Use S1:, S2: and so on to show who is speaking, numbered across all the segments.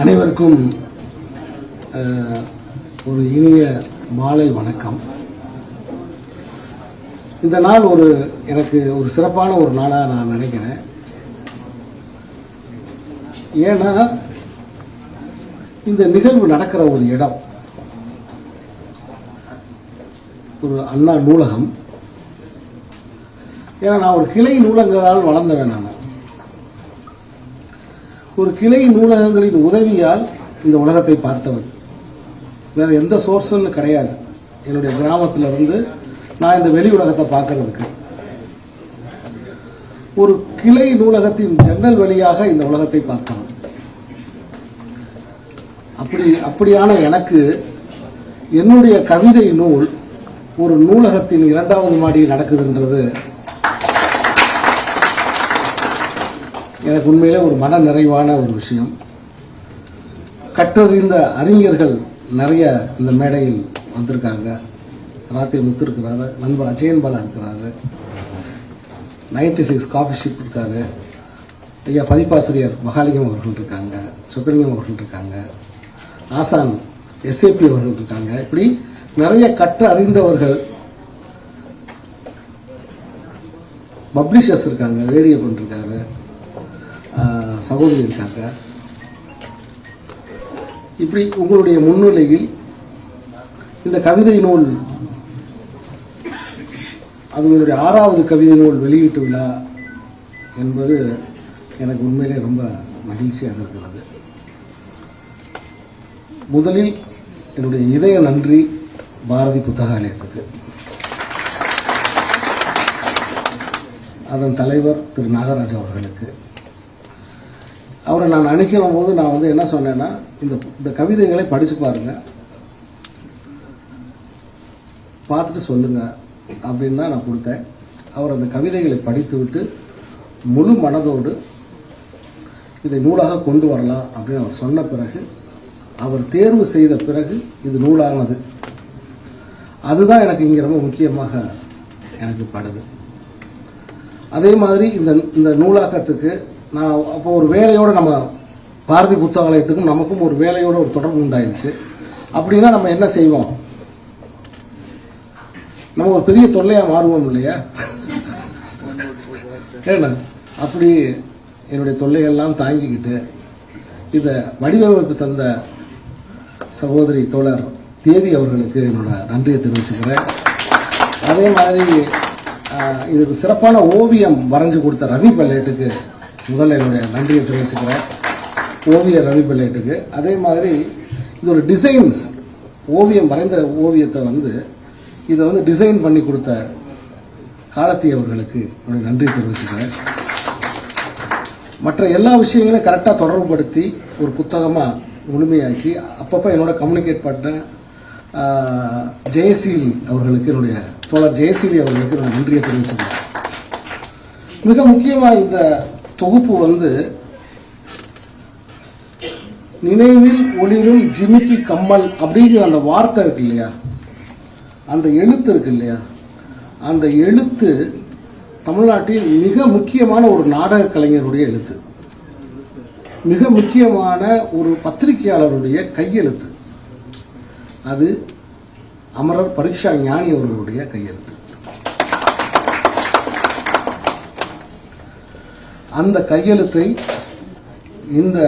S1: அனைவருக்கும் ஒரு இனிய மாலை வணக்கம். இந்த நாள் ஒரு எனக்கு ஒரு சிறப்பான ஒரு நாளாக நான் நினைக்கிறேன். ஏன்னா இந்த நிகழ்வு நடக்கிற ஒரு இடம். ஒரு அண்ணா நூலகம். ஏன்னா நான் ஒரு கிளை நூலகங்களால் வளர்ந்தவன் நான். ஒரு கிளை நூலகங்களின் உதவியால் இந்த உலகத்தை பார்த்தவன். வேற எந்த சோர்ஸும் கிடையாது. என்னுடைய கிராமத்தில் இருந்து நான் இந்த வெளி உலகத்தை பார்க்கறதுக்கு. ஒரு கிளை நூலகத்தின் ஜன்னல் வழியாக இந்த உலகத்தை பார்த்தவன். அப்படி அப்படியான எனக்கு என்னுடைய கவிதை நூல் ஒரு நூலகத்தின் இரண்டாவது மாடியில் நடக்குதுன்றது எனக்கு உண்மையிலே ஒரு மன நிறைவான ஒரு விஷயம். கற்றறிந்த அறிஞர்கள் நிறைய இந்த மேடையில் வந்திருக்காங்க. ராத்திரி முத்து இருக்கிறாரு நண்பர் அஜயன் பாலா இருக்கிறாரு. நைன்டி சிக்ஸ் காஃபி ஷிப் இருக்காரு ஐயா பதிப்பாசிரியர் மகாலிங்கம் அவர்கள் இருக்காங்க சுக்கலிங்கம் அவர்கள் இருக்காங்க. ஆசான் எஸ்ஏபி அவர்கள் இருக்காங்க. இப்படி நிறைய கற்று அறிந்தவர்கள் பப்ளிஷர்ஸ் இருக்காங்க ரேடியோ பண்ணிருக்காரு சகோதரி இருக்காங்க. இப்படி உங்களுடைய முன்னிலையில் இந்த கவிதை நூல் அது ஆறாவது கவிதை நூல் வெளியீட்டு விழா என்பது எனக்கு உண்மையிலே ரொம்ப மகிழ்ச்சியாக இருக்கிறது. முதலில் என்னுடைய இதய நன்றி பாரதி புத்தகாலயத்துக்கு. அதன் தலைவர் திரு நாகராஜ் அவர்களுக்கு. அவரை நான் அணுகின போது நான் வந்து என்ன சொன்னேன்னா இந்த இந்த கவிதைகளை படிச்சு பாருங்க. பார்த்துட்டு சொல்லுங்க அப்படின்னு தான் நான் கொடுத்தேன். அவர் அந்த கவிதைகளை படித்துவிட்டு முழு மனதோடு இதை நூலாக கொண்டு வரலாம் அப்படின்னு அவர் சொன்ன பிறகு அவர் தேர்வு செய்த பிறகு இது நூலானது. அதுதான் எனக்கு இங்கே ரொம்ப முக்கியமாக எனக்கு படுது. அதே மாதிரி இந்த இந்த நூலாக்கத்துக்கு நான் அப்போ ஒரு வேலையோட நம்ம பாரதி புத்தகாலயத்துக்கும் நமக்கும் ஒரு வேலையோட ஒரு தொடர்பு உண்டாயிருச்சு. அப்படின்னா நம்ம என்ன செய்வோம்? நம்ம ஒரு பெரிய தொல்லையா மாறுவோம் இல்லையா? ஏன்னா அப்படி என்னுடைய தொல்லைகள்லாம் தாங்கிக்கிட்டு இதை வடிவமைப்பு தந்த சகோதரி தோழர் தேவி அவர்களுக்கு என்னோட நன்றியை தெரிவிச்சுக்கிறேன். அதே மாதிரி இதுக்கு சிறப்பான ஓவியம் வரைஞ்சு கொடுத்த ரவி பல்லேட்டுக்கு முதல்ல என்னுடைய நன்றியை தெரிவிச்சுக்கிறேன். ஓவியர் ரவி பல்லேட்டுக்கு அதே மாதிரி இது ஒரு டிசைன்ஸ் ஓவியம் வரைந்த ஓவியத்தை வந்து இதை வந்து டிசைன் பண்ணி கொடுத்த காலத்தி அவர்களுக்கு என்னுடைய நன்றி தெரிவிச்சுக்கிறேன். மற்ற எல்லா விஷயங்களையும் கரெக்டாக தொடர்புபடுத்தி ஒரு புத்தகமாக முழுமையாக்கி அப்பப்போ என்னோட கம்யூனிகேட் பண்ண ஜெயசீல் அவர்களுக்கு என்னுடைய தோழர் ஜெயசீலி அவர்களுக்கு நான் நன்றியை தெரிவிச்சுக்கிறேன். மிக முக்கியமாக இந்த தொகுப்பு வந்து நினைவில் ஒளிரும் ஜிமிக்கி கம்மல் அப்படிங்கிற அந்த வார்த்தை இருக்கு இல்லையா? அந்த எழுத்து இருக்கு இல்லையா? அந்த எழுத்து தமிழ்நாட்டில் மிக முக்கியமான ஒரு நாடக கலைஞருடைய எழுத்து. மிக முக்கியமான ஒரு பத்திரிகையாளருடைய கையெழுத்து. அது அமரர் பரீட்சா ஞானி அவர்களுடைய கையெழுத்து. அந்த கையெழுத்தை இந்த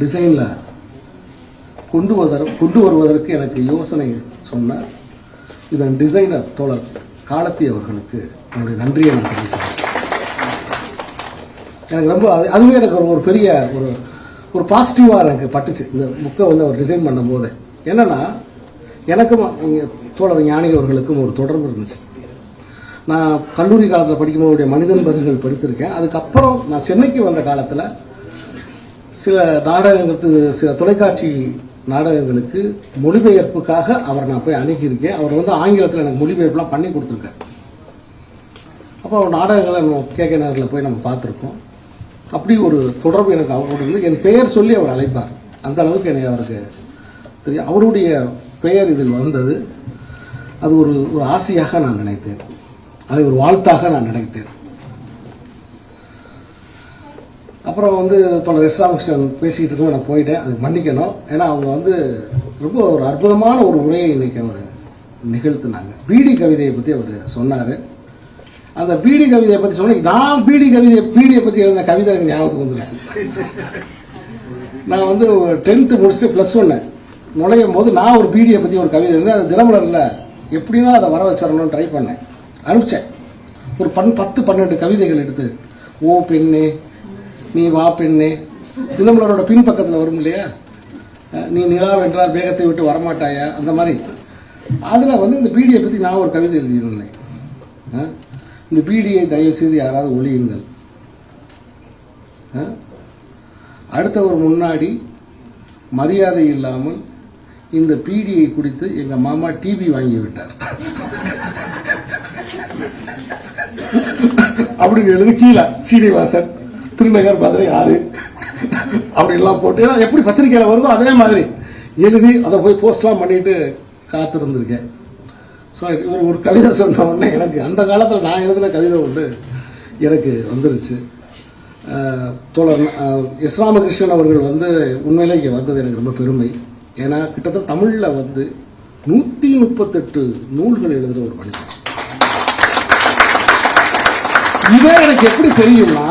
S1: டிசைன்ல கொண்டு வருவதற்கு கொண்டு வருவதற்கு எனக்கு யோசனை சொன்ன இதன் டிசைனர் தோழர் காலத்தி அவர்களுக்கு என்னுடைய நன்றியை நான் தெரிவிச்சேன் எனக்கு ரொம்ப அது அதுவே எனக்கு ஒரு ஒரு பெரிய ஒரு ஒரு பாசிட்டிவாக எனக்கு பட்டுச்சு. இந்த புக்கை வந்து அவர் டிசைன் பண்ணும்போது. என்னன்னா எனக்கும் இங்கே தோழர் ஞானி அவர்களுக்கும் ஒரு தொடர்பு இருந்துச்சு. நான் கல்லூரி காலத்தில் படிக்கும்போது மனிதன் பதில்கள் படித்திருக்கேன். அதுக்கப்புறம் நான் சென்னைக்கு வந்த காலத்தில் சில நாடகங்களுக்கு சில தொலைக்காட்சி நாடகங்களுக்கு மொழிபெயர்ப்புக்காக அவர் நான் போய் அணுகியிருக்கேன். அவர் வந்து ஆங்கிலத்தில் எனக்கு மொழிபெயர்ப்புலாம் பண்ணி கொடுத்துருக்காரு. அப்போ அவர் நாடகங்களை நம்ம கேக்க நேரில் போய் நம்ம பார்த்துருக்கோம். அப்படி ஒரு தொடர்பு எனக்கு அவரோடு இருந்து. என் பெயர் சொல்லி அவர் அழைப்பார். அந்த அளவுக்கு எனக்கு அவருக்கு தெரியும். அவருடைய பெயர் இதில் வந்தது. அது ஒரு ஒரு ஆசையாக நான் நினைத்தேன். அதை ஒரு வாழ்த்தாக நான் நினைத்தேன். அப்புறம் வந்து தொடர் எஸ் பேசிக்கிட்டு இருக்கும் நான் போயிட்டேன். அது மன்னிக்கணும். ஏன்னா அவங்க வந்து ரொம்ப ஒரு அற்புதமான ஒரு உரையை இன்னைக்கு அவர் நிகழ்த்தினாங்க. பீடி கவிதையை பற்றி அவர் சொன்னார். அந்த பீடி கவிதையை பற்றி சொன்ன நான் பீடி கவிதை பீடியை பற்றி எழுதின கவிதை எனக்கு ஞாபகத்துக்கு வந்துருச்சு. நான் வந்து டென்த்து முடிச்சுட்டு ப்ளஸ் ஒன்று நுழையும் போது நான் ஒரு பீடியை பற்றி ஒரு கவிதை இருந்து அது தினமலரில் எப்படின்னா அதை வர வச்சிடணும்னு ட்ரை பண்ணேன். அனுப்பிச்சேன். ஒரு பன் பத்து பன்னெண்டு கவிதைகள் எடுத்து ஓ பெண்ணே நீ வா பெண்ணே. தினமலரோட பின்பக்கத்தில் வரும் இல்லையா? நீ நிலா வென்றால் வேகத்தை விட்டு வரமாட்டாயா? அந்த மாதிரி. அதில் வந்து இந்த பீடியை பற்றி நான் ஒரு கவிதை எழுதியிருந்தேன். இந்த பீடியை தயவு செய்து யாராவது ஒழியுங்கள். அடுத்தவர் முன்னாடி மரியாதை இல்லாமல் இந்த பீடியை குடித்து எங்க மாமா டிவி வாங்கி விட்டார். அப்படின்னு எழுதி கீழே சீனிவாசன் திருநகர் மதுரை ஆறு. அப்படி எல்லாம் போட்டு எப்படி பத்திரிகையில வருதோ அதே மாதிரி எழுதி அதை போய் போஸ்ட்லாம் பண்ணிட்டு காத்திருந்திருக்கேன். ஸோ இவர் ஒரு கவிதை சொன்ன உடனே எனக்கு அந்த காலத்தில் நான் எழுதின கவிதை ஒன்று எனக்கு வந்துருச்சு. அஹ், தோழர் எஸ் ராமகிருஷ்ணன் அவர்கள் வந்து உண்மையிலே இங்கே வந்தது எனக்கு ரொம்ப பெருமை. ஏன்னா கிட்டத்தட்ட தமிழில் வந்து நூற்றி முப்பத்தெட்டு நூல்கள் எழுதுகிற ஒரு மனிதன் இதே எனக்கு எப்படி தெரியும்னா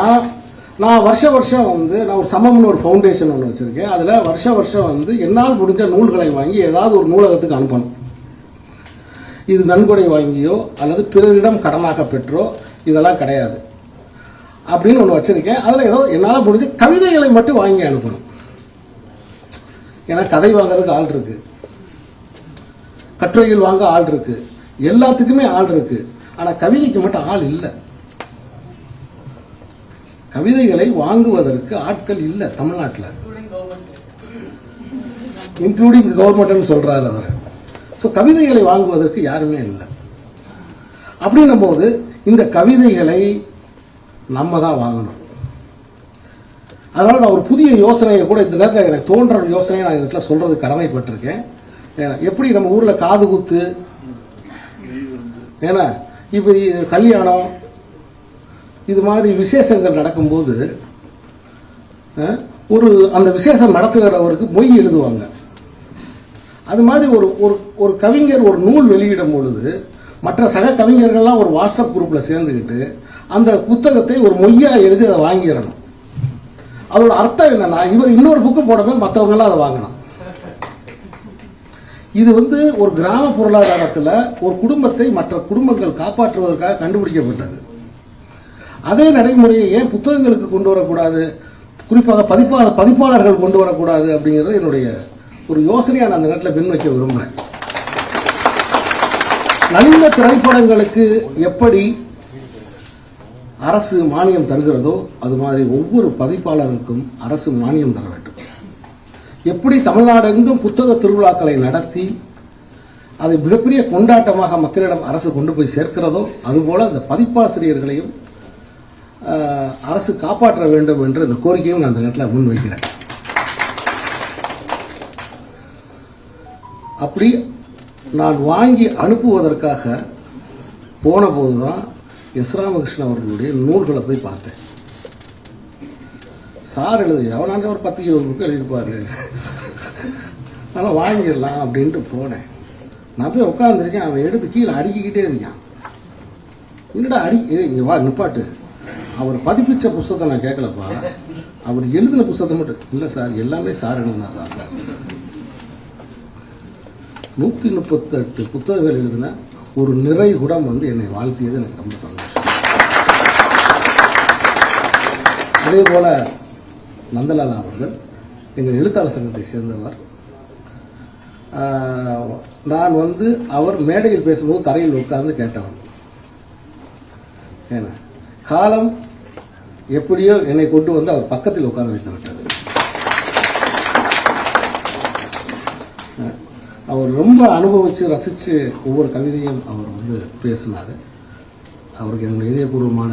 S1: நான் வருஷ வருஷம் வந்து நான் ஒரு சமம்னு ஒரு ஃபவுண்டேஷன் ஒன்று வச்சிருக்கேன். அதில் வருஷ வருஷம் வந்து என்னால் முடிஞ்ச நூல்களை வாங்கி ஏதாவது ஒரு நூலகத்துக்கு அனுப்பணும். இது நன்கொடை வாங்கியோ அல்லது பிறரிடம் கடனாக பெற்றோ இதெல்லாம் கிடையாது. அப்படின்னு ஒன்று வச்சிருக்கேன். அதில் ஏதோ என்னால் முடிஞ்ச கவிதைகளை மட்டும் வாங்கி அனுப்பணும். ஏன்னா கதை வாங்குறதுக்கு ஆள் இருக்கு. கட்டுரைகள் வாங்க ஆள் இருக்கு. எல்லாத்துக்குமே ஆள் இருக்கு. ஆனா கவிதைக்கு மட்டும் ஆள் இல்லை. கவிதைகளை வாங்குவதற்கு ஆட்கள் இல்லை தமிழ்நாட்டில். இன்க்ளூடிங் கவர்மெண்ட்னு சொல்றாரு அவர். ஸோ கவிதைகளை வாங்குவதற்கு யாருமே இல்லை. அப்படின்னும் போது இந்த கவிதைகளை நம்ம தான் வாங்கணும். அதனால நான் ஒரு புதிய யோசனையை கூட இந்த நேரத்தில் எனக்கு தோன்ற ஒரு யோசனையை நான் இதுல சொல்றது கடமைப்பட்டிருக்கேன். ஏன்னா, எப்படி நம்ம ஊர்ல காது குத்து? ஏன்னா இப்போ கல்யாணம் இது மாதிரி விசேஷங்கள் நடக்கும்போது ஒரு அந்த விசேஷம் நடத்துகிறவருக்கு மொய் எழுதுவாங்க. அது மாதிரி ஒரு ஒரு ஒரு கவிஞர் ஒரு நூல் வெளியிடும் பொழுது மற்ற சக கவிஞர்கள்லாம் ஒரு வாட்ஸ்அப் குரூப்பில் சேர்ந்துக்கிட்டு அந்த புத்தகத்தை ஒரு மொய்யாக எழுதி அதை வாங்கிடணும். அதோட அர்த்தம் என்னன்னா இவர் இன்னொரு புக்கு போடவே மற்றவங்க எல்லாம் அதை வாங்கணும் இது வந்து ஒரு கிராம பொருளாதாரத்தில் ஒரு குடும்பத்தை மற்ற குடும்பங்கள் காப்பாற்றுவதற்காக கண்டுபிடிக்கப்பட்டது. அதே நடைமுறையை ஏன் புத்தகங்களுக்கு கொண்டு வரக்கூடாது? குறிப்பாக பதிப்பா பதிப்பாளர்கள் கொண்டு வரக்கூடாது அப்படிங்கிறது என்னுடைய ஒரு யோசனையை நான் அந்த நேரத்தில் பின் வைக்க விரும்புகிறேன் நலிந்த திரைப்படங்களுக்கு எப்படி அரசு மானியம் தருகிறதோ அது மாதிரி ஒவ்வொரு பதிப்பாளருக்கும் அரசு மானியம் தர வேண்டும். எப்படி தமிழ்நாடு எங்கும் புத்தக திருவிழாக்களை நடத்தி அதை மிகப்பெரிய கொண்டாட்டமாக மக்களிடம் அரசு கொண்டு போய் சேர்க்கிறதோ அதுபோல அந்த பதிப்பாசிரியர்களையும் அரசு காப்பாற்ற வேண்டும் என்று இந்த கோரிக்கையும் நான் அந்த நேரத்தில் முன்வைக்கிறேன். அப்படி நான் வாங்கி அனுப்புவதற்காக போன போதுதான் எஸ் ராமகிருஷ்ணன் அவர்களுடைய நூல்களை போய் பார்த்தேன். சார் எழுது எவனாச்சும் ஒரு பத்து இருபது புக்கு எழுதியிருப்பாரு. ஆனால் வாங்கிடலாம் அப்படின்ட்டு போனேன். நான் போய் உட்காந்துருக்கேன் அவன் எடுத்து கீழே அடுக்கிக்கிட்டே இருக்கான். என்னடா அடி இங்கே வா நிப்பாட்டு. அவர் பதிப்பிச்ச புஸ்தகத்தை நான் கேட்கலப்பா. அவர் எழுதின புஸ்தகத்தை மட்டும் இல்லை சார் எல்லாமே சார் எழுதினாதான் சார். நூற்றி முப்பத்தெட்டு புத்தகங்கள் எழுதின ஒரு நிறை குடம் வந்து என்னை வாழ்த்தியது எனக்கு ரொம்ப சந்தோஷம். அதே போல நந்தலாலா அவர்கள் எங்கள் எழுத்தாளர் சங்கத்தை சேர்ந்தவர். நான் வந்து அவர் மேடையில் பேசும்போது தரையில் உட்கார்ந்து கேட்டவன். ஏன்னா காலம் எப்படியோ என்னை கொண்டு வந்து அவர் பக்கத்தில் உட்கார வைத்து அவர் ரொம்ப அனுபவித்து ரசித்து ஒவ்வொரு கவிதையும் அவர் வந்து பேசினார். அவருக்கு என்னுடைய இதயபூர்வமான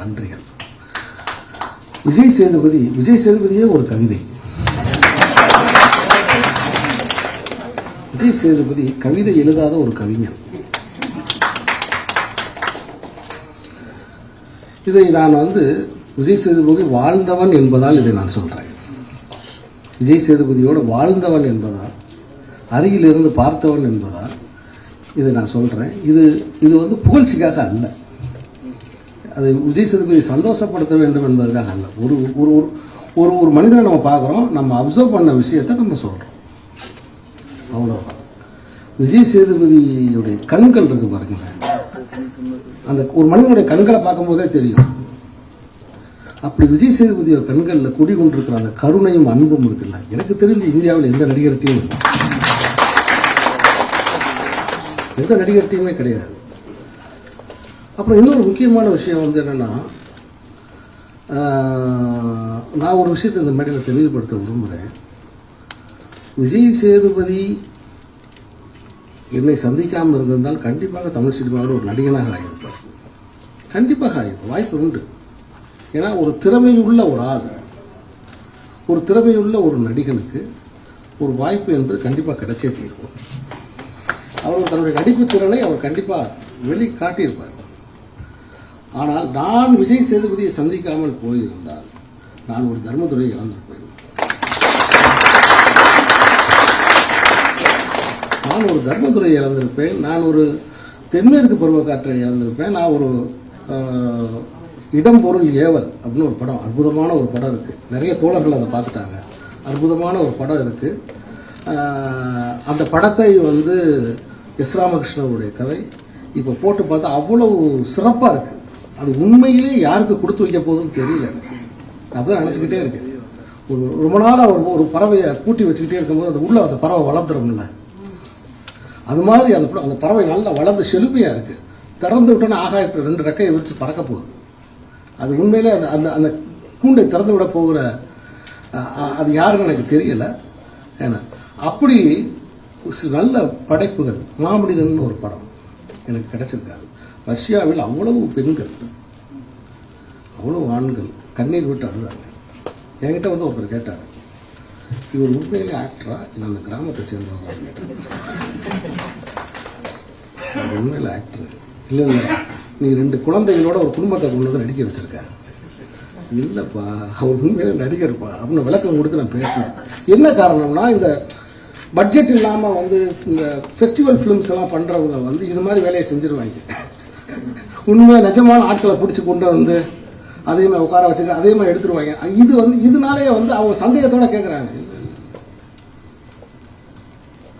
S1: நன்றிகள். விஜய் சேதுபதி விஜய் சேதுபதியே ஒரு கவிதை. விஜய் சேதுபதி கவிதை எழுதாத ஒரு கவிஞன். இதை நான் வந்து விஜய் சேதுபதி வாழ்ந்தவன் என்பதால் இதை நான் சொல்கிறேன் விஜய் சேதுபதியோடு வாழ்ந்தவன் என்பதால் அருகில் இருந்து பார்த்தவன் என்பதால் இதை நான் சொல்கிறேன் இது இது வந்து புகழ்ச்சிக்காக அல்ல. அது விஜய் சேதுபதி சந்தோஷப்படுத்த வேண்டும் என்பதற்காக அல்ல. ஒரு ஒரு ஒரு- ஒரு ஒரு மனிதனை நம்ம பார்க்குறோம் நம்ம அப்சர்வ் பண்ண விஷயத்தை நம்ம சொல்கிறோம் அவ்வளோதான் விஜய் சேதுபதியுடைய கண்கள் இருக்கு பாருங்களேன். அந்த ஒரு மனிதனுடைய கண்களை பார்க்கும்போதே தெரியும். அப்படி விஜய் சேதுபதியோட கண்களில் குடிகொண்டிருக்கிற அந்த கருணையும் அன்பும் இருக்குல்ல. எனக்கு தெரிஞ்சு இந்தியாவில் எந்த நடிகர்கிட்டையும் இல்லை. எந்த நடிகர்கிட்டையுமே கிடையாது. அப்புறம் இன்னொரு முக்கியமான விஷயம் வந்து என்னென்னா நான் ஒரு விஷயத்தை இந்த மேடையில் தெளிவுபடுத்த விரும்புகிறேன் விஜய் சேதுபதி என்னை சந்திக்காமல் இருந்திருந்தால் கண்டிப்பாக தமிழ் சினிமாவோட ஒரு நடிகனாக ஆகியிருப்பார் கண்டிப்பாக ஆகியிருக்கும் வாய்ப்பு உண்டு. ஏன்னா ஒரு திறமையுள்ள ஒரு ஆள் ஒரு திறமையுள்ள ஒரு நடிகனுக்கு ஒரு வாய்ப்பு என்பது கண்டிப்பாக கிடைச்சே தீரும். அவர் தன்னுடைய நடிப்பு திறனை அவர் கண்டிப்பாக வெளி காட்டியிருப்பார் ஆனால் நான் விஜய் சேதுபதியை சந்திக்காமல் போயிருந்தால் நான் ஒரு தர்மதுரையை இழந்திருப்பேன் நான் ஒரு தர்மதுரையை இழந்திருப்பேன். நான் ஒரு தென்மேற்கு பருவக்காற்றை இழந்திருப்பேன். நான் ஒரு இடம் பொருள் ஏவல் அப்படின்னு ஒரு படம் அற்புதமான ஒரு படம் இருக்கு. நிறைய தோழர்கள் அதை பார்த்துட்டாங்க. அற்புதமான ஒரு படம் இருக்கு. அந்த படத்தை வந்து எஸ் ராமகிருஷ்ணனுடைய கதை. இப்போ போட்டு பார்த்தா அவ்வளவு சிறப்பாக இருக்கு. அது உண்மையிலே யாருக்கு கொடுத்து வைக்க போகுதுன்னு தெரியல. அப்படிதான் நினச்சிக்கிட்டே இருக்கேன். ஒரு ரொம்ப நாளாக ஒரு ஒரு பறவையை கூட்டி வச்சுக்கிட்டே இருக்கும்போது அது உள்ள அந்த பறவை வளர்ந்துடும்ல அது மாதிரி அந்த அந்த பறவை நல்லா வளர்ந்து செழுமையாக இருக்கு. திறந்து விட்டோன்னா ஆகாயத்தில் ரெண்டு ரெக்கையை விரிச்சு பறக்க போகுது. அது உண்மையிலே அந்த அந்த அந்த கூண்டை திறந்து விட போகிற அது யாருன்னு எனக்கு தெரியல. ஏன்னா அப்படி நல்ல படைப்புகள். மாமனிதன் ஒரு படம் எனக்கு கிடைச்சிருக்காது. ரஷ்யாவில் அவ்வளவு பெண்கள் அவ்வளவு ஆண்கள் கண்ணீர் விட்டு அழுதாங்க. என்கிட்ட வந்து ஒருத்தர் கேட்டார் இவர் உண்மையிலே ஆக்டரா இல்லை அந்த கிராமத்தை சேர்ந்தவரா? கேட்டார். உண்மையில் உண்மையில ஆக்டர் இல்லை இல்லை. நீ ரெண்டு குழந்தைகளோட ஒரு குடும்பத்தை கொண்டு வந்து நடிக்க வச்சிருக்க. இல்லைப்பா அவர் உண்மையில நடிகர்ப்பா? அப்படின்னு விளக்கம் கொடுத்து நான் பேசினேன். என்ன காரணம்னா இந்த பட்ஜெட் இல்லாமல் வந்து இந்த ஃபெஸ்டிவல் ஃபிலிம்ஸ் எல்லாம் பண்ணுறவங்க வந்து இது மாதிரி வேலையை செஞ்சுருவாங்க. உண்மை நிஜமான ஆட்களை பிடிச்சி கொண்டு வந்து அதே மாதிரி உட்கார வச்சுக்க அதே மாதிரி எடுத்துருவாங்க. இது வந்து இதனாலேயே வந்து அவங்க சந்தேகத்தோட கேட்குறாங்க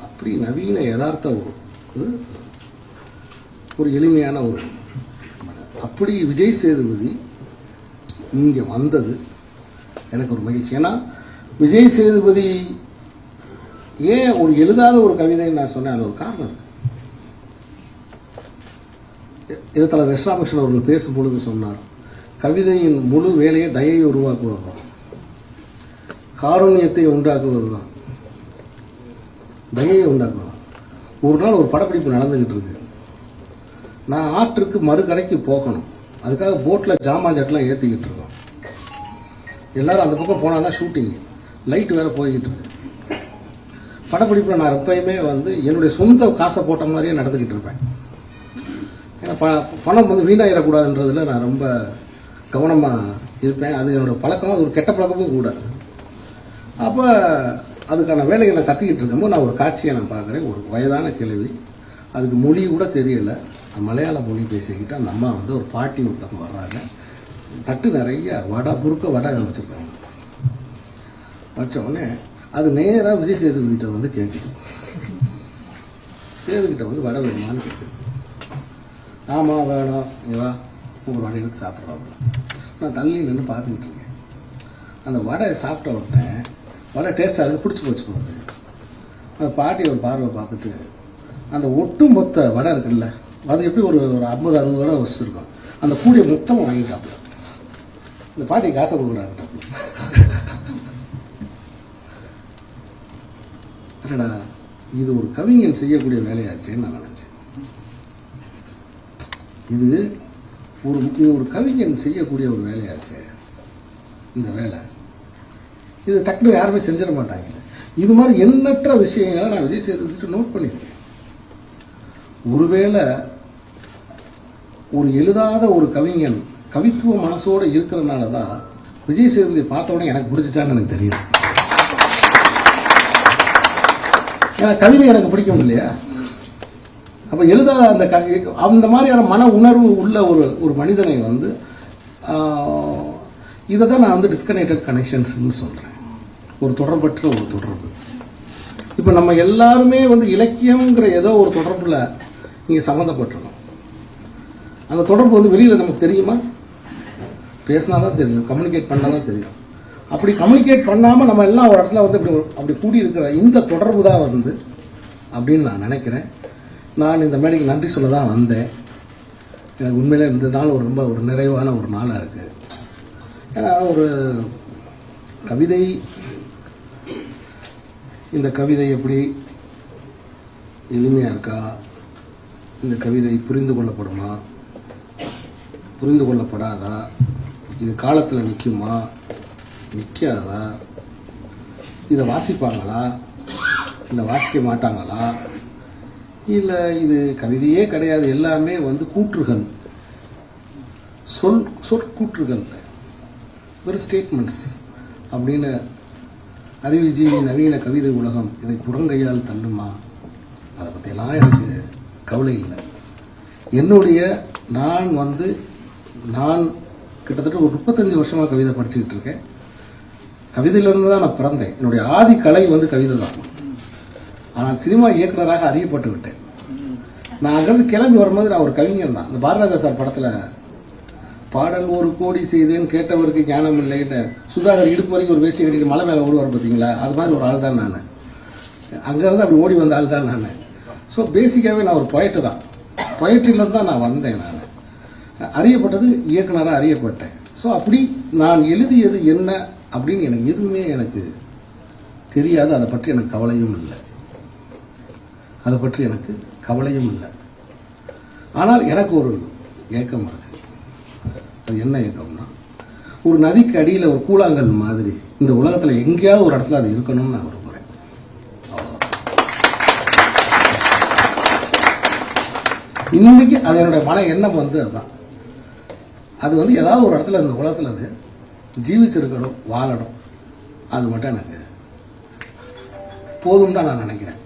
S1: அப்படி நவீன யதார்த்த ஒரு ஒரு எளிமையான ஒரு அப்படி விஜய் சேதுபதி இங்கே வந்தது எனக்கு ஒரு மகிழ்ச்சி. ஏன்னா விஜய் சேதுபதி ஏன் ஒரு எழுதாத ஒரு கவிதைன்னு நான் சொன்னேன்? அது ஒரு காரணம் இருக்கு. எழுத்தாளர் வெஸ்ராமகிருஷ்ணன் அவர்கள் பேசும் பொழுது சொன்னார் கவிதையின் முழு வேலையை தயையை காரூண்யத்தை உண்டாக்குவது தான் தயையை உண்டாக்குவதுதான். ஒரு நாள் ஒரு படப்பிடிப்பு நடந்துகிட்டு இருக்கு. நான் ஆற்றுக்கு மறுகரைக்கு போகணும். அதுக்காக போட்டில் ஜாமான் ஜட்டெலாம் ஏற்றிக்கிட்டு இருக்கோம். எல்லாரும் அந்த பக்கம் போனால் தான் ஷூட்டிங் லைட் வேறு போய்கிட்டு இருக்கு. படப்பிடிப்பில் நான் எப்பயுமே வந்து என்னுடைய சொந்த காசை போட்ட மாதிரியே நடந்துக்கிட்டு இருப்பேன். ஏன்னா ப பணம் வந்து வீணாயிடக்கூடாதுன்றதில் நான் ரொம்ப கவனமாக இருப்பேன். அது என்னோடய பழக்கம் அது ஒரு கெட்ட பழக்கமும் கூட. அப்போ அதுக்கான வேலையை நான் கற்றுக்கிட்டு இருக்கும்போது நான் ஒரு காட்சியை நான் பார்க்குறேன். ஒரு வயதான கேள்வி. அதுக்கு மொழி கூட தெரியலை. மலையாள மொழி பேசிக்கிட்டு அந்த அம்மா வந்து ஒரு பாட்டி ஒருத்தவங்க வர்றாங்க. தட்டு நிறைய வடை குறுக்க வடை வச்சுருக்காங்க. வச்ச உடனே அது நேராக விஜய் சேதுபதிட்ட வந்து கேட்குது சேதுகிட்ட வந்து வடை வேணுமான்னு கேட்குது ஆமாம் வேணும் வா. ஒரு வடை எடுத்து சாப்பிட்றோம் நான் தள்ளி நின்று பார்த்துக்கிட்டு இருக்கேன். அந்த வடை சாப்பிட்ட உடனே வடை டேஸ்ட்டாக இருக்கு பிடிச்சி போச்சு போகுது அந்த பாட்டி ஒரு பார்வை பார்த்துட்டு அந்த ஒட்டு மொத்த வடை இருக்குல்ல அது எப்படி ஒரு ஒரு ஐம்பது அறுபது வடை வச்சுருக்கோம். அந்த கூடிய மொத்தமாக வாங்கிட்டாப்புல. இந்த பாட்டி காசை கொடுக்குறாங்க அடடா இது ஒரு கவிஞன் செய்யக்கூடிய வேலையாச்சேன்னு நான் நினைச்சேன். இது ஒரு இது ஒரு கவிஞன் செய்யக்கூடிய ஒரு வேலையாச்சு இந்த வேலை. இது டக்குனு யாருமே செஞ்சிட மாட்டாங்க. இது மாதிரி எண்ணற்ற விஷயங்களை நான் விஜய் சேதுபதிட்டு நோட் பண்ணியிருக்கேன். ஒருவேளை ஒரு எழுதாத ஒரு கவிஞன் கவித்துவ மனசோட இருக்கிறனால தான் விஜய் சேதுபதி பார்த்த உடனே எனக்கு பிடிச்சிச்சான்னு எனக்கு தெரியல ஏன்னா கவிதை எனக்கு பிடிக்கும் இல்லையா? அப்போ எழுதாத அந்த க அந்த மாதிரியான மன உணர்வு உள்ள ஒரு ஒரு மனிதனை வந்து இதை தான் நான் வந்து டிஸ்கனெக்டட் கனெக்ஷன்ஸ்னு சொல்கிறேன் ஒரு தொடர்பற்ற ஒரு தொடர்பு. இப்போ நம்ம எல்லாருமே வந்து இலக்கியம்ங்கிற ஏதோ ஒரு தொடர்பில் நீங்கள் சம்மந்தப்பட்டிருக்கோம் அந்த தொடர்பு வந்து வெளியில் நமக்கு தெரியுமா? பேசினா தான் தெரியும் கம்யூனிகேட் பண்ணால் தான் தெரியும். அப்படி கம்யூனிகேட் பண்ணாமல் நம்ம எல்லாம் ஒரு இடத்துல வந்து அப்படி அப்படி கூடி இருக்கிற இந்த தொடர்பு தான் வந்து அப்படின்னு நான் நினைக்கிறேன். நான் இந்த மேடைக்கு நன்றி சொல்ல தான் வந்தேன். எனக்கு உண்மையிலே இந்த நாள் ஒரு ரொம்ப ஒரு நிறைவான ஒரு நாளாக இருக்குது ஏன்னா ஒரு கவிதை இந்த கவிதை எப்படி எளிமையாக இருக்கா? இந்த கவிதை புரிந்து கொள்ளப்படுமா? புரிந்து கொள்ளப்படாதா? இது காலத்தில் நிற்குமா நிற்காதா இதை வாசிப்பாங்களா? இல்லை வாசிக்க மாட்டாங்களா? இல்லை இது கவிதையே கிடையாது எல்லாமே வந்து கூற்றுகள். சொல் சொற்கூற்றுகள். வெறும் ஸ்டேட்மெண்ட்ஸ் அப்படின்னு அறிவிஜி நவீன கவிதை உலகம் இதை புறங்கையால் தள்ளுமா? அதை பற்றியெல்லாம் எனக்கு கவலை இல்லை. என்னுடைய நான் வந்து நான் கிட்டத்தட்ட ஒரு முப்பத்தஞ்சு வருஷமாக கவிதை படிச்சுக்கிட்டு இருக்கேன். கவிதையிலிருந்து தான் நான் பிறந்தேன். என்னுடைய ஆதி கலை வந்து கவிதை தான் ஆனால் சினிமா இயக்குனராக அறியப்பட்டு விட்டேன். நான் அங்கிருந்து கிளம்பி வரும்போது நான் ஒரு கவிஞர் தான். இந்த பாரதிராஜா சார் படத்தில் பாடல் ஒரு கோடி செய்தேன்னு கேட்டவருக்கு ஞானம் இல்லைன்னு சுதாகர் இடுப்பு வரைக்கும் ஒரு வேஷ்டி கட்டிட்டு மலை மேலே ஓடுவார் பார்த்தீங்களா அது மாதிரி ஒரு ஆள் தான் நான். அங்கேருந்து அப்படி ஓடி வந்த ஆள் தான் நான். ஸோ பேசிக்காகவே நான் ஒரு பொயட்டு தான். பொயட்ரியிலேருந்து தான் நான் வந்தேன் நான். அறியப்பட்டது இயக்குனராக அறியப்பட்டேன். ஸோ அப்படி நான் எழுதியது என்ன அப்படின்னு எனக்கு எதுவுமே எனக்கு தெரியாது. அதை பற்றி எனக்கு கவலையும் இல்லை. அதை பற்றி எனக்கு கவலையும் இல்லை. ஆனால் எனக்கு ஒரு ஏக்கம் இருக்கு. அது என்ன ஏக்கம்னா ஒரு நதிக்கு அடியில் ஒரு கூழாங்கல் மாதிரி இந்த உலகத்தில் எங்கேயாவது ஒரு இடத்துல அது இருக்கணும்னு நான் விரும்புகிறேன் இன்னைக்கு அது என்னுடைய மன எண்ணம் வந்து அதுதான். அது வந்து ஏதாவது ஒரு இடத்துல இந்த உலகத்தில் அது ஜீவிச்சிருக்கணும் வாழணும். அது மட்டும் எனக்கு போதும் தான் நான் நினைக்கிறேன்.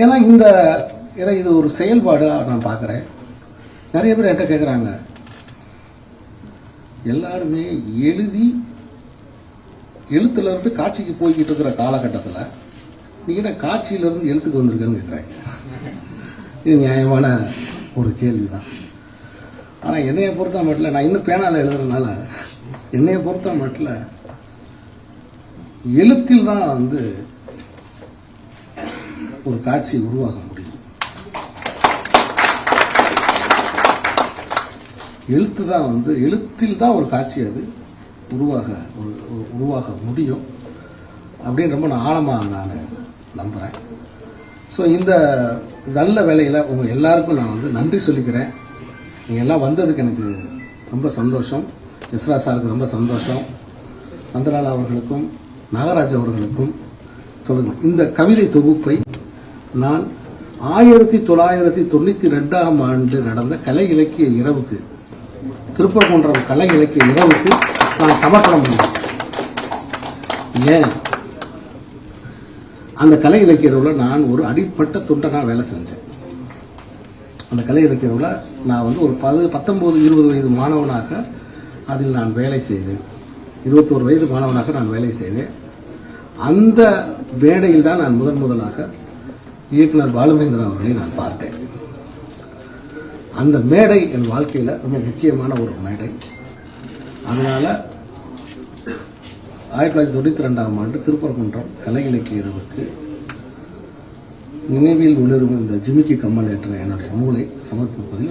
S1: ஏன்னா இந்த ஏன்னா இது ஒரு செயல்பாடு நான் பார்க்குறேன். நிறைய பேர் என்கிட்ட கேட்குறாங்க எல்லாருமே எழுதி எழுத்துலேருந்து காட்சிக்கு போய்கிட்டு இருக்கிற காலகட்டத்தில் நீங்கள் என்ன காட்சியிலேருந்து எழுத்துக்கு வந்திருக்கேன்னு கேட்குறாங்க இது நியாயமான ஒரு கேள்விதான். ஆனால் என்னையை பொறுத்த மட்டும் நான் இன்னும் பேனால எழுதுறதுனால என்னையை பொறுத்த மட்டும் எழுத்தில் தான் வந்து ஒரு காட்சி உருவாக முடியும். எழுத்து தான் வந்து எழுத்தில் தான் ஒரு காட்சி அது உருவாக உருவாக முடியும். அப்படின்னு ரொம்ப நான் ஆழமாக நான் நம்புகிறேன் ஸோ இந்த நல்ல வேலையில் உங்கள் எல்லாருக்கும் நான் வந்து நன்றி சொல்லிக்கிறேன். நீங்கள் எல்லாம் வந்ததுக்கு எனக்கு ரொம்ப சந்தோஷம். இஸ்ரா சாருக்கு ரொம்ப சந்தோஷம். நந்தலால் அவர்களுக்கும் நாகராஜ் அவர்களுக்கும் சொல்லணும் இந்த கவிதை தொகுப்பை நான் ஆயிரத்தி தொள்ளாயிரத்தி தொண்ணூத்தி ரெண்டாம் ஆண்டு நடந்த கலை இலக்கிய இரவுக்கு திருப்பரங்குன்றம் கலை இலக்கிய இரவுக்கு நான் சமர்ப்பணம் பண்ணேன். ஏன்? அந்த கலை இலக்கிய இரவுல நான் ஒரு அடிப்பட்ட துண்டனா வேலை செஞ்சேன். அந்த கலை இலக்கியத்தில் நான் வந்து ஒரு பது பத்தொன்பது இருபது வயது மாணவனாக அதில் நான் வேலை செய்தேன். இருபத்தோரு வயது மாணவனாக நான் வேலை செய்தேன். அந்த மேடையில் தான் நான் முதன் முதலாக இயக்குனர் பாலுமேந்திரன் அவர்களை நான் பார்த்தேன். அந்த மேடை என் வாழ்க்கையில் ரொம்ப முக்கியமான ஒரு மேடை. அதனால் ஆயிரத்தி தொள்ளாயிரத்தி தொண்ணூற்றி ரெண்டாம் ஆண்டு திருப்பரங்குன்றம் கலை இலக்கிய இரவுக்கு நினைவில் ஒளிரும் இந்த ஜிமிக்கி கம்மல் என்ற என்னுடைய நூலை சமர்ப்பிப்பதில்